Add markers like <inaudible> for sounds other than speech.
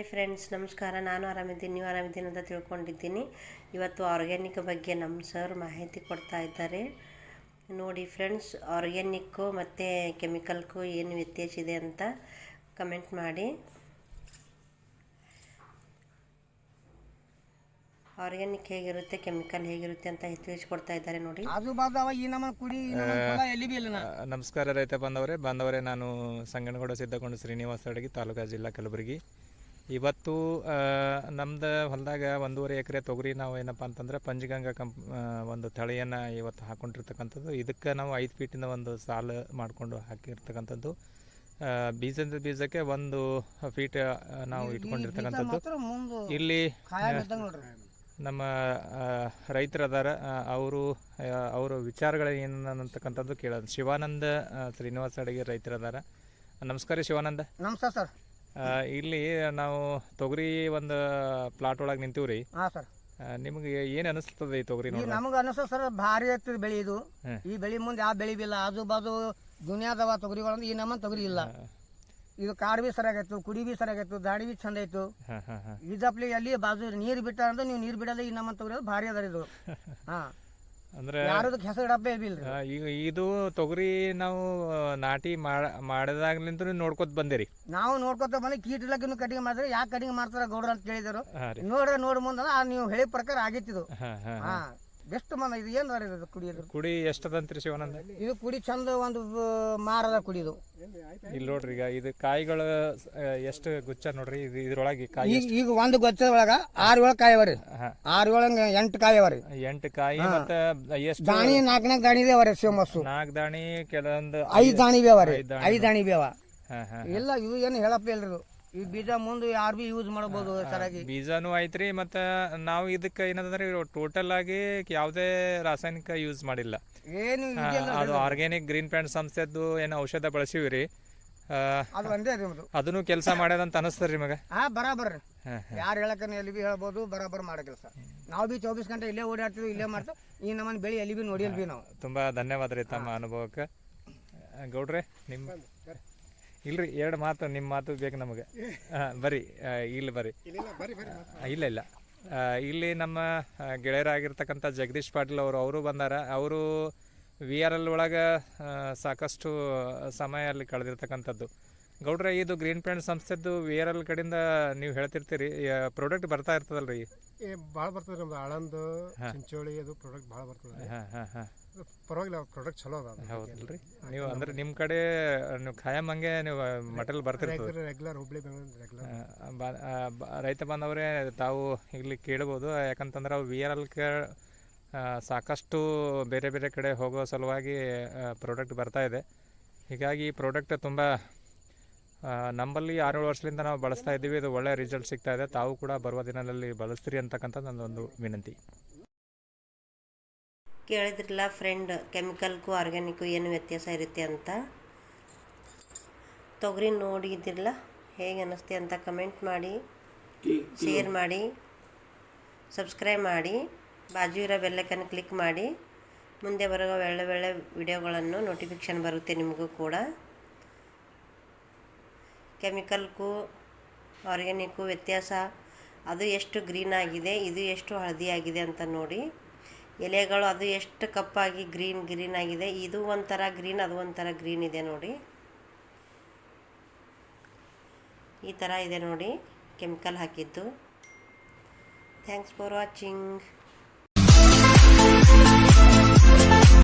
Hi friends ನಮಸ್ಕಾರ. ನಾನು ಆರಾಮಿದ್ದೀನಿ. ನೀವು ಆರಾಮಿದ್ದೀನಿ ಅಂತ ತಿಳ್ಕೊಂಡಿದ್ದೀನಿ. ಇವತ್ತು ಆರ್ಗ್ಯಾನಿಕ್ ಬಗ್ಗೆ ನಮ್ಮ ಸರ್ ಮಾಹಿತಿ ಕೊಡ್ತಾ ಇದ್ದಾರೆ. ನೋಡಿ ಫ್ರೆಂಡ್ಸ್ ಆರ್ಗ್ಯಾನಿಕ್ಕು ಮತ್ತು ಕೆಮಿಕಲ್ಗೂ ಏನು ವ್ಯತ್ಯಾಸ ಇದೆ ಅಂತ ಕಮೆಂಟ್ ಮಾಡಿ. ಆರ್ಗ್ಯಾನಿಕ್ ಹೇಗಿರುತ್ತೆ ಕೆಮಿಕಲ್ ಹೇಗಿರುತ್ತೆ ಅಂತ ತಿಳಿಸ್ಕೊಡ್ತಾ ಇದ್ದಾರೆ ನೋಡಿ. ನಮಸ್ಕಾರ ರೈತ ಬಾಂಧವರೇ ಬಾಂಧವರೇ ನಾನು ಸಂಗನಗೌಡ ಸಿದ್ದಗೊಂಡು ಶ್ರೀನಿವಾಸ ಅಡಗಿ ತಾಲೂಕಾ ಜಿಲ್ಲಾ ಕಲಬುರಗಿ. ಇವತ್ತು ನಮ್ದು ಹೊಲದಾಗ ಒಂದೂವರೆ ಎಕರೆ ತೊಗರಿ ನಾವು ಏನಪ್ಪ ಅಂತಂದ್ರೆ ಪಂಚಗಂಗಾ ಕಂಪ್ ಒಂದು ತಳಿಯನ್ನು ಇವತ್ತು ಹಾಕೊಂಡಿರ್ತಕ್ಕಂಥದ್ದು. ಇದಕ್ಕೆ ನಾವು ಐದು ಫೀಟಿನ ಒಂದು ಸಾಲು ಮಾಡಿಕೊಂಡು ಹಾಕಿರ್ತಕ್ಕಂಥದ್ದು. ಬೀಜದ ಬೀಜಕ್ಕೆ ಒಂದು ಫೀಟ್ ನಾವು ಇಟ್ಕೊಂಡಿರ್ತಕ್ಕಂಥದ್ದು. ಇಲ್ಲಿ ನಮ್ಮ ರೈತರ ಅದಾರ ನಮ್ಮ ರೈತರದಾರ ಅವರು ಅವರ ವಿಚಾರಗಳು ಏನು ಅಂತಕ್ಕಂಥದ್ದು ಕೇಳೋದು. ಶಿವಾನಂದ ಶ್ರೀನಿವಾಸ ಅಡಿಗೆ ರೈತರದಾರ. ನಮಸ್ಕಾರ ಶಿವಾನಂದ. ನಮಸ್ಕಾರ ಸರ್. ಇಲ್ಲಿ ನಾವು ತೊಗರಿ ಒಂದು ಪ್ಲಾಟ್ ಒಳಗೆ ನಿಂತೀವಿ ರೀ ಹಾ ಸರ್ ನಿಮಗೆ ಏನು ಅನಿಸ್ತದೆ ಈ ತೊಗರಿ ನಮ್ಗೆ ನೋಡಿ ನಮಗ ಅನಿಸ್ತದ ಸರ್ ಭಾರಿ ಐತಿ ಬೆಳಿ ಇದು. ಈ ಬೆಳಿ ಮುಂದೆ ಯಾವ ಬೆಳಿ ಇಲ್ಲ ಆಜು ಬಾಜು ದುನಿಯಾದವ ತೊಗರಿಗಳಂದ್ರೆ ಈ ನಮ್ಮ ತೊಗರಿ ಇಲ್ಲ. ಇದು ಕಾಡು ಬಿ ಸರಿಯಾಗಿತ್ತು ಕುಡಿ ಬಿ ಸರಿಯಾಗಿತ್ತು ದಾಡಿ ಬಿ ಚಂದ ಇತ್ತು ಈ ಜಪ್ಲಿ ಅಲ್ಲಿ ಬಾಜು ನೀರು ಬಿಟ್ಟ ಅಂದ್ರೆ ನೀವು ನೀರು ಬಿಡಲ್ಲ ಈ ನಮ್ಮ ತೊಗರಿ ಭಾರಿ ಅದ ಇದು. <laughs> ಹಾ. ಅಂದ್ರೆ ಹೆಸರು ಡಬ್ಬೆ ಆ, ಈಗ ಇದು ತೊಗರಿ ನಾವು ನಾಟಿ ಮಾಡ ಮಾಡಿದಾಗ್ಲಿಂದ ನೋಡ್ಕೊತ ಬಂದಿರಿ. ನಾವು ನೋಡ್ಕೊತ ಬಂದ್ರೆ ಕೀಟ ಇಲಾಖೆನು ಕಟಿಂಗ್ ಮಾಡಿದ್ರೆ ಯಾಕೆ ಕಟಿಂಗ್ ಮಾಡ್ತಾರ ಗೌಡ್ರ ಅಂತ ಕೇಳಿದ್ರು. ನೋಡ್ರ ರೀ. ನೋಡಿ ಮುಂದೆ ನೀವು ಹೇಳಿ ಪ್ರಕಾರ ಆಗಿತ್ತಿದು. ಇದು ಹಾಂ. ಹಾ. ಬೆಸ್ಟ್ ಮನ ಇದು ಏನು ಅದ ಇದು ಕುಡಿಯೋದು ಕುಡಿ ಎಷ್ಟದಂತ್ರಿ ಶಿವನಂದ? ಇದು ಕುಡಿ ಚಂದ ಒಂದು ಮಾರದ ಕುಡಿದು ಇಲ್ಲಿ ನೋಡ್ರಿ ಈಗ ಇದು ಕಾಯಿಗಳು ಎಷ್ಟು ಗುಚ್ಚ ನೋಡ್ರಿ ಇದು ಇದ್ರೊಳಗೆ ಕಾಯಿ ಈಗ ಈಗ ಒಂದು ಒಳಗ ಆರು ಏಳು ಕಾಯಿ ಅವರಿ. ಆರು ಏಳು ಎಂಟು ಕಾಯಿ ಅವರಿ. ಎಂಟು ಕಾಯಿ ಮತ್ತೆ ಎಷ್ಟು? ದಾಣಿ ನಾಲ್ಕು ನಾಲ್ಕು ದಾಣಿ ಇದೆ ಅವರಿ ಶಿವಮಸ್ಸು ನಾಲ್ಕು ದಾಣಿ ಕೆಲವೊಂದು ಐದು ದಾಣಿ ಬೇವರಿ ಐದ್ ದಾಣಿ. ಬೇವ ಇಲ್ಲ ಇವು ಏನು ಹೇಳಪ್ಪ ಇಲ್ರಿ. ಈ ಬೀಜ ಮುಂದೆ ಯಾರು ಬಿ ಯೂಸ್ ಮಾಡಬಹುದು ಸರಾಗಿ. ಬೀಜನೂ ಐತ್ರಿ ಮತ್ತೆ ನಾವು ಇದಕ್ಕೆ ಏನಂದ್ರೆ ಟೋಟಲ್ ಆಗಿ ಯಾವುದೇ ರಾಸಾಯನಿಕ ಯೂಸ್ ಮಾಡಿಲ್ಲ. ಏನು ಆ, ಅದು ಆರ್ಗ್ಯಾನಿಕ್ ಗ್ರೀನ್ ಪ್ಯಾಂಟ್ ಸಂಸ್ಥೆದ್ದು ಏನು ಔಷಧ ಬಳಸಿವಿ ರೀ ಅದು ಒಂದೇ ಅದು ಅದನ್ನು ಕೆಲಸ ಮಾಡ್ಯದಂತ ಅನಿಸ್ತದ್ರಿ ಮಗ? ಹಾ ಬರಾಬರ್ ಯಾರು ಹೇಳಕನ ಎಲ್ಲಿ ಬಿ ಹೇಳ್ಬೋದು ಬರಾಬರ್ ಮಾಡೋ ಕೆಲಸ ನಾವು ಬಿ ಚೌಬೀಸ್ ಗಂಟೆ ಇಲ್ಲೇ ಓಡಾಡ್ತೀವಿ ಇಲ್ಲೇ ಮಾಡ್ತೀವಿ ಈ ನಮ್ಮನ್ನ ಬೆಳಿ ಎಲ್ಲಿ ಬಿ ನೋಡಿಯಲ್ ಬಿ ನಾವು. ತುಂಬಾ ಧನ್ಯವಾದ ರೀ ತಮ್ಮ ಅನುಭವಕ್ಕೆ. ಆ, ಗೌಡ್ರೆ ನಿಮ್ಮ ಇಲ್ರಿ ಎರಡು ಮಾತು ನಿಮ್ಮ ಮಾತು ಬೇಕು ನಮಗೆ. ಹಾಂ ಬರ್ರಿ ಇಲ್ಲಿ ಬರ್ರಿ ಇಲ್ಲ ಇಲ್ಲ. ಇಲ್ಲಿ ನಮ್ಮ ಗೆಳೆಯರಾಗಿರ್ತಕ್ಕಂಥ ಜಗದೀಶ್ ಪಾಟೀಲ್ ಅವರು ಅವರು ಬಂದಾರ. ಅವರು ವಿ ಆರ್ ಎಲ್ ಒಳಗೆ ಸಾಕಷ್ಟು ಸಮಯ ಅಲ್ಲಿ ಕಳೆದಿರ್ತಕ್ಕಂಥದ್ದು. ಗೌಡ್ರೆ ಇದು ಗ್ರೀನ್ ಪ್ಯಾಂಟ್ ಸಂಸ್ಥೆದು ವಿ ಆರ್ ಎಲ್ ಕಡೆಯಿಂದ ನೀವು ಹೇಳ್ತಿರ್ತೀರಿ ಪ್ರಾಡಕ್ಟ್ ಬರ್ತಾ ಇರ್ತದಲ್ರಿ? ಏ ಭಾಳ ಬರ್ತದೆ ನಮ್ದು ಆಳಂದು ಚಿಂಚೋಳಿ ಅದು ಪ್ರಾಡಕ್ಟ್ ಭಾಳ ಬರ್ತದೆ. ಪರವಾಗಿಲ್ಲ ಪ್ರಾಡಕ್ಟ್ ಚಲೋ ಅದ ಹೌದಲ್ರಿ? ನೀವು ಅಂದ್ರೆ ನಿಮ್ಮ ಕಡೆ ನೀವು ಖಾಯಂ ಹಂಗೆ ನೀವು ಮಟಲ್ ಬರ್ತೀರಿ ರೆಗ್ಯುಲರ್ ಹುಬ್ಳಿ ಬೆಂಗಳೂರು ರೆಗ್ಯುಲರ್ ರೈತ ಬಾಂಧವರೇ ತಾವು ಇಲ್ಲಿ ಕೇಳ್ಬೋದು ಯಾಕಂತಂದ್ರೆ ಅವು ವಿ ಆರ್ ಎಲ್ಗೆ ಸಾಕಷ್ಟು ಬೇರೆ ಬೇರೆ ಕಡೆ ಹೋಗೋ ಸಲುವಾಗಿ ಪ್ರಾಡಕ್ಟ್ ಬರ್ತಾ ಇದೆ. ಹೀಗಾಗಿ ಈ ಪ್ರಾಡಕ್ಟ್ ತುಂಬ ನಮ್ಮಲ್ಲಿ ಆರೇಳು ವರ್ಷದಿಂದ ನಾವು ಬಳಸ್ತಾ ಇದ್ದೀವಿ. ಇದು ಒಳ್ಳೆಯ ರಿಸಲ್ಟ್ ಸಿಗ್ತಾ ಇದೆ. ತಾವು ಕೂಡ ಬರುವ ದಿನದಲ್ಲಿ ಬಳಸ್ತೀರಿ ಅಂತಕ್ಕಂಥ ನನ್ನೊಂದು ವಿನಂತಿ. ಕೇಳಿದ್ರಲ್ಲ ಫ್ರೆಂಡ್ ಕೆಮಿಕಲ್ಗೂ ಆರ್ಗ್ಯಾನಿಕ್ಕು ಏನು ವ್ಯತ್ಯಾಸ ಇರುತ್ತೆ ಅಂತ? ತೊಗರಿ ನೋಡಿದ್ದಿರಲ್ಲ ಹೇಗೆ ಅನ್ನಿಸ್ತೆ ಅಂತ ಕಮೆಂಟ್ ಮಾಡಿ ಶೇರ್ ಮಾಡಿ ಸಬ್ಸ್ಕ್ರೈಬ್ ಮಾಡಿ, ಬಾಜು ಇರೋ ಬೆಲ್ಲಕ್ಕನ್ನು ಕ್ಲಿಕ್ ಮಾಡಿ, ಮುಂದೆ ಬರೋ ಒಳ್ಳೆ ಒಳ್ಳೆ ವಿಡಿಯೋಗಳನ್ನು ನೋಟಿಫಿಕೇಷನ್ ಬರುತ್ತೆ ನಿಮಗೂ ಕೂಡ. ಕೆಮಿಕಲ್ಗೂ ಆರ್ಗ್ಯಾನಿಕ್ಕು ವ್ಯತ್ಯಾಸ. ಅದು ಎಷ್ಟು ಗ್ರೀನ್ ಆಗಿದೆ, ಇದು ಎಷ್ಟು ಹಳದಿಯಾಗಿದೆ ಅಂತ ನೋಡಿ. ಎಲೆಗಳು ಅದು ಎಷ್ಟು ಕಪ್ಪಾಗಿ ಗ್ರೀನ್ ಗ್ರೀನ್ ಆಗಿದೆ, ಇದು ಒಂಥರ ಗ್ರೀನ್, ಅದು ಒಂಥರ ಗ್ರೀನ್ ಇದೆ ನೋಡಿ. ಈ ಥರ ಇದೆ ನೋಡಿ ಕೆಮಿಕಲ್ ಹಾಕಿದ್ದು. Thanks for watching